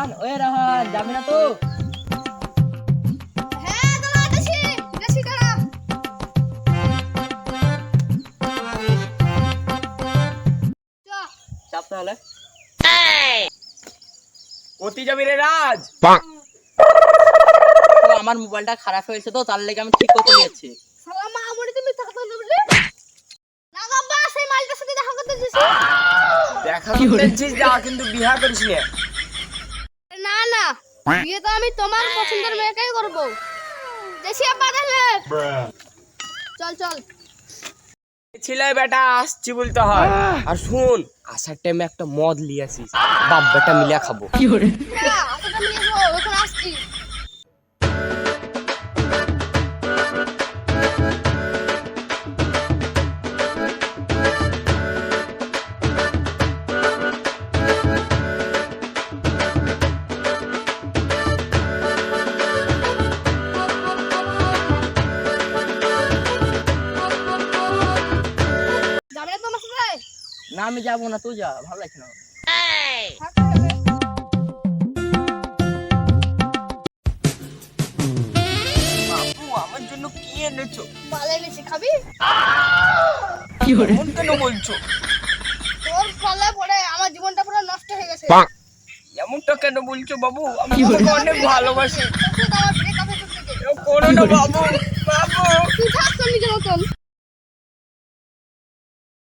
রাহান ওই রাহান যাবি না তো আমার মোবাইলটা খারাপ হয়েছে তো তার লেগে আমি ঠিক করতে নিয়েছি। দেখা যাচ্ছিস। যা কিন্তু বিহার করিস না। বিয়ে তো আমি তোমার পছন্দের মেয়েকেই করব। দেশি আপা চল চল। ছিল বেটা আসছি বলতে হয়। আর শুন আসার টাইমে একটা মদ লিয়ে আসিস। বাপ বেটা মিলিয়া খাব। তোমার সাথে না আমি যাব না তুই যা ভালো লাগছে না। বাবু আমার জন্য কি এনেছো? ভালো এনেছি খাবি? এমন কেন বলছো? তোর ফলে পড়ে আমার জীবনটা পুরো নষ্ট হয়ে গেছে। এমনটা কেন বলছো বাবু? আমি তোমাকে অনেক ভালোবাসি। তোর সাথে আমার ব্রেকআপ গেছে এরকম করো না বাবু বাবু। তুই থাক তোর নিজের মতন